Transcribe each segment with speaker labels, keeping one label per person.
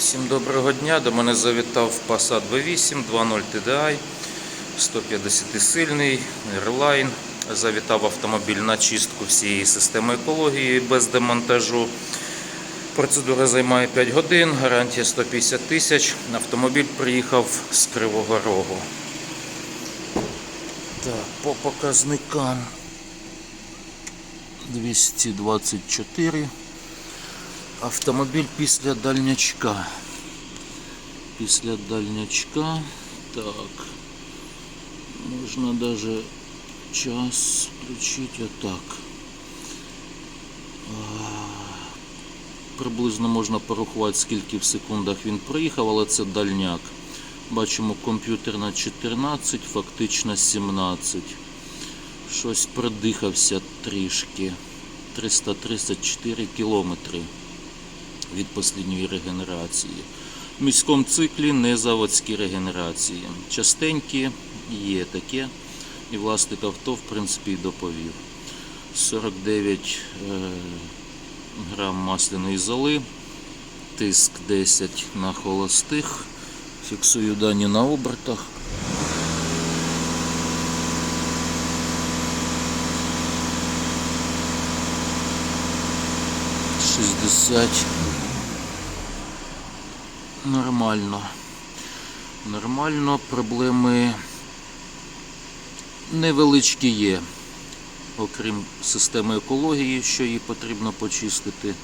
Speaker 1: Всім доброго дня. До мене завітав Passat V8 2.0 TDI, 150 сильний, Airline. Завітав автомобіль на чистку всієї системи екології без демонтажу. Процедура займає 5 годин, гарантія 150 тисяч. Автомобіль приїхав з Кривого Рогу. Так, по показникам 224. Автомобіль після дальнячка. Після дальнячка. Так. Можна даже час включити отак. Приблизно можна порахувати, скільки в секундах він проїхав, але це дальняк. Бачимо комп'ютер на 14, фактично 17. Щось продихався трішки. 334 кілометри від послідньої регенерації. В міському циклі не заводські регенерації. Частенькі є таке. І власник авто, в принципі, доповів. 49 е, грам масляної золи, тиск 10 на холостих. Фіксую дані на обертах. Шістдесят. Нормально. Нормально, проблеми невеличкі є, окрім системи екології, що її потрібно почистити.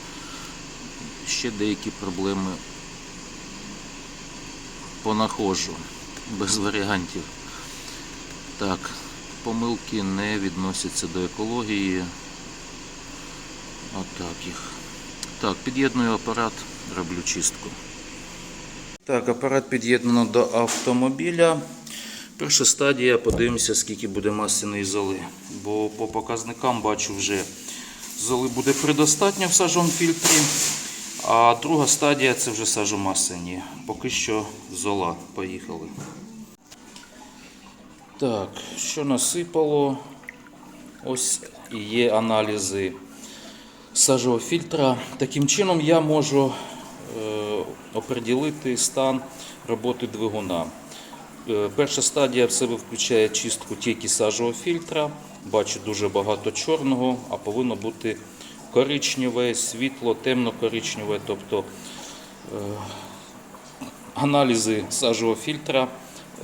Speaker 1: Ще деякі проблеми понаходжу, без варіантів. Так, помилки не відносяться до екології. Отак їх. Так, під'єдную апарат, роблю чистку. Так, апарат під'єднано до автомобіля. Перша стадія, подивимося, скільки буде масляної золи. Бо по показникам бачу вже золи буде предостатньо в сажон фільтрі. А друга стадія це вже сажомасляні. Поки що зола. Поїхали. Так, що насипало? Ось і є аналізи сажового фільтра. Таким чином я можу оприділити стан роботи двигуна. Е, Перша стадія в себе включає чистку тільки сажового фільтра. Бачу дуже багато чорного, а повинно бути коричневе, світло, темно-коричневе. Тобто е, аналізи сажового фільтра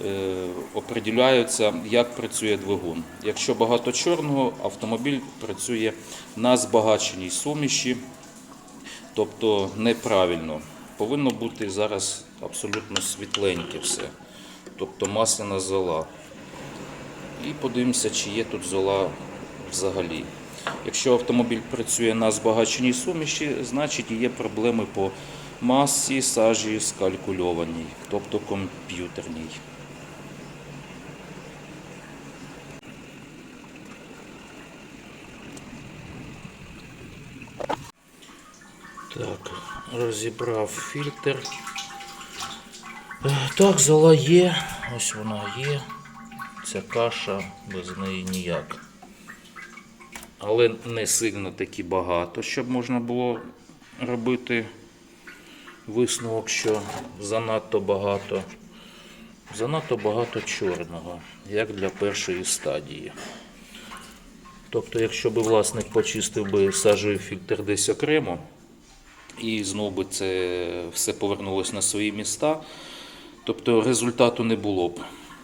Speaker 1: е, определяються, як працює двигун. Якщо багато чорного, автомобіль працює на збагаченій суміші, тобто неправильно. Повинно бути зараз абсолютно світленьке все. Тобто масляна зола. І подивимося, чи є тут зола взагалі. Якщо автомобіль працює на збагаченій суміші, значить є проблеми по масі сажі скалькульованій, тобто комп'ютерній. Так, розібрав фільтр. Е, Так, зола є, ось вона є. Ця каша без неї ніяк. Але не сильно таки багато, щоб можна було робити висновок, що занадто багато. Занадто багато чорного, як для першої стадії. Тобто, якщо б власник почистив би сажовий фільтр десь окремо, і знову би це все повернулося на свої міста, тобто результату не було б.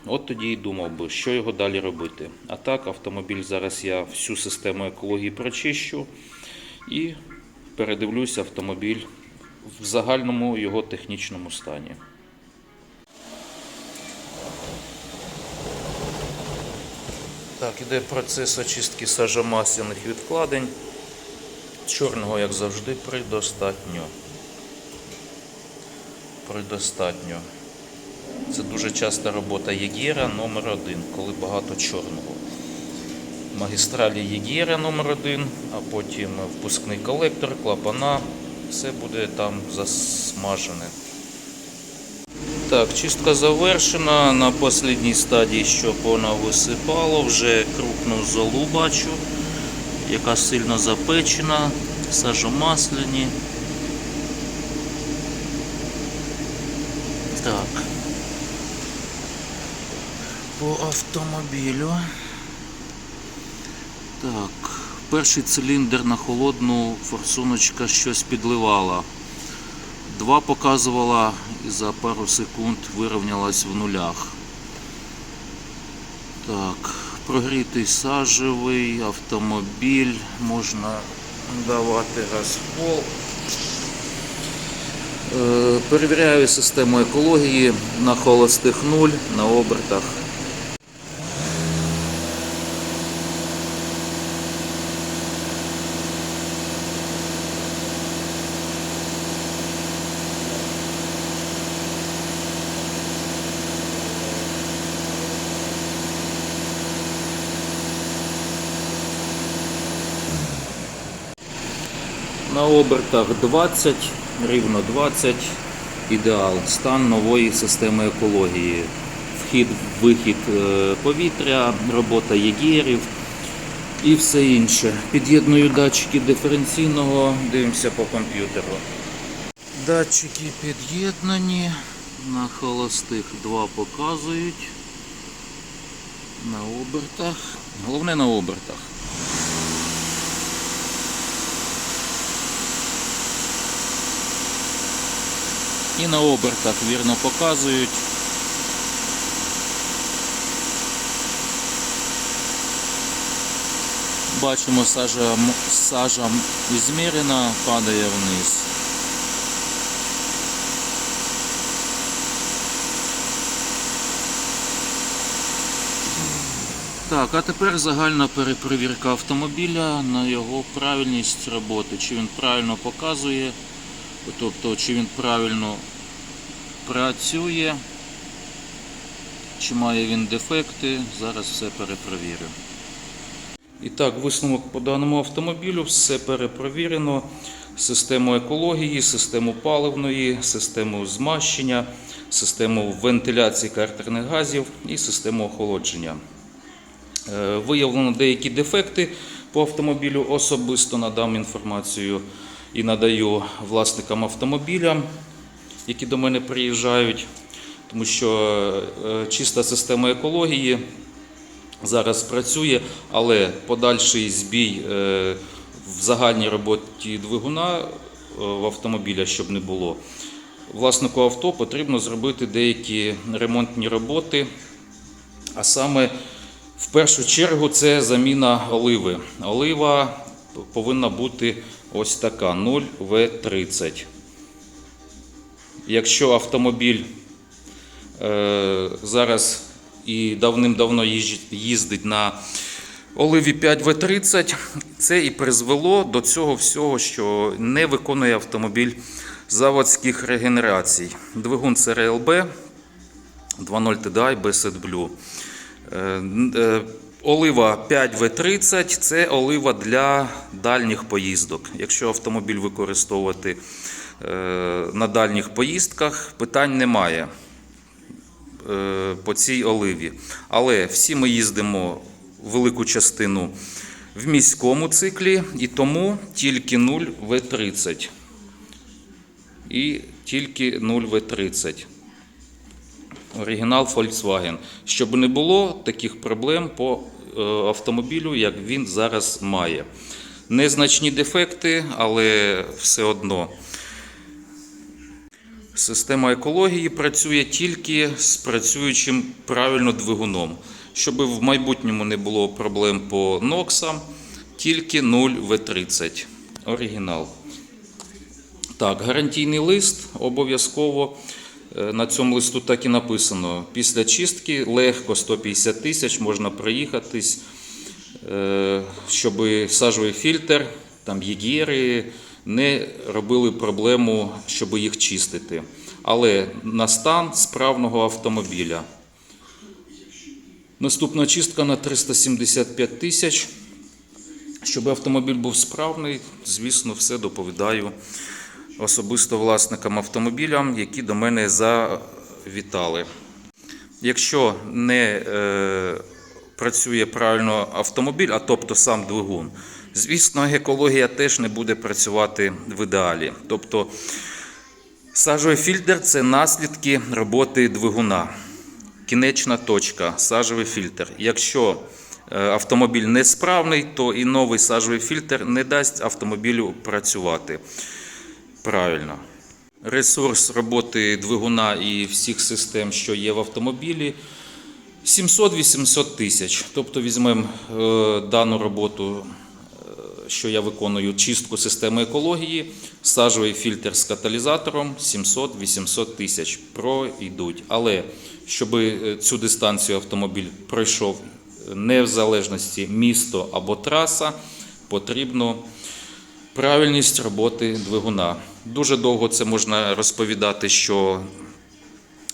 Speaker 1: От тоді і думав би, що його далі робити. А так, автомобіль зараз я всю систему екології прочищу і передивлюся автомобіль в загальному його технічному стані. Так, іде процес очистки сажомасляних відкладень. Чорного, як завжди, предостатньо. Предостатньо. Це дуже часта робота Єгєра номер один, коли багато чорного. Магістралі Єгєра номер один, а потім впускний колектор, клапана. Все буде там засмажене. Так, чистка завершена. На останній стадії, що вона висипало, вже крупну золу бачу, яка сильно запечена, сажомасляні. Так. По автомобілю. Так, перший циліндр на холодну форсуночка щось підливала. Два показувала і за пару секунд вирівнялась в нулях. Так прогрітий сажевий автомобіль, можна давати розпол. Е, Перевіряю систему екології на холостих нуль на обертах. На обертах 20, рівно 20, ідеал, стан нової системи екології. Вхід, вихід е, повітря, робота єгерів і все інше. Під'єдную датчики диференційного, дивимося по комп'ютеру. Датчики під'єднані, на холостих два показують. На обертах. Головне на обертах. І на обертах вірно показують. Бачимо, сажа, сажа ізмірена, падає вниз. Так, а тепер загальна перепровірка автомобіля на його правильність роботи. Чи він правильно показує, тобто чи він правильно працює, чи має він дефекти. Зараз все перепровірю. І так, висновок по даному автомобілю, все перепровірено. Систему екології, систему паливної, систему змащення, систему вентиляції картерних газів і систему охолодження. Е, Виявлено деякі дефекти по автомобілю. Особисто надам інформацію і надаю власникам автомобіля, які до мене приїжджають, тому що е, чиста система екології зараз працює, але подальший збій е, в загальній роботі двигуна е, в автомобіля, щоб не було. Власнику авто потрібно зробити деякі ремонтні роботи, а саме в першу чергу це заміна оливи. Олива повинна бути ось така 0В30. Якщо автомобіль е, зараз і давним-давно їздить на оливі 5В30, це і призвело до цього всього, що не виконує автомобіль заводських регенерацій. Двигун це 2.0 TDI BSET Blue. Олива 5В30 це олива для дальніх поїздок. Якщо автомобіль використовувати е, на дальніх поїздках, питань немає е, по цій оливі. Але всі ми їздимо велику частину в міському циклі, і тому тільки 0 В30. І тільки 0 В30. Оригінал Volkswagen. Щоб не було таких проблем по автомобілю, як він зараз має. Незначні дефекти, але все одно. Система екології працює тільки з працюючим правильно двигуном. Щоб в майбутньому не було проблем по ноксам, тільки 0 В30. Оригінал. Так, гарантійний лист обов'язково. Е, На цьому листу так і написано. Після чистки легко 150 тисяч можна проїхатись, е, щоб сажовий фільтр, там єгєри не робили проблему, щоб їх чистити. Але на стан справного автомобіля. Наступна чистка на 375 тисяч. Щоб автомобіль був справний, звісно, все доповідаю особисто власникам автомобіля, які до мене завітали. Якщо не е, працює правильно автомобіль, а тобто сам двигун, звісно, екологія теж не буде працювати в ідеалі. Тобто сажовий фільтр це наслідки роботи двигуна. кінечна точка, сажевий фільтр. Якщо е, автомобіль несправний, то і новий сажевий фільтр не дасть автомобілю працювати правильно. Ресурс роботи двигуна і всіх систем, що є в автомобілі, 700-800 тисяч. Тобто візьмемо е, дану роботу, е, що я виконую, чистку системи екології, сажовий фільтр з каталізатором 700-800 тисяч пройдуть. Але щоб е, цю дистанцію автомобіль пройшов не в залежності місто або траса, потрібно правильність роботи двигуна. Дуже довго це можна розповідати, що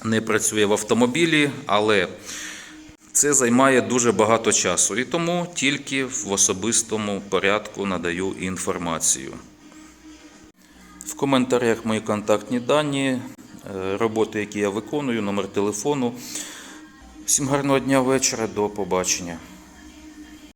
Speaker 1: не працює в автомобілі, але це займає дуже багато часу. І тому тільки в особистому порядку надаю інформацію. В коментарях мої контактні дані, е, роботи, які я виконую, номер телефону. Всім гарного дня вечора, до побачення.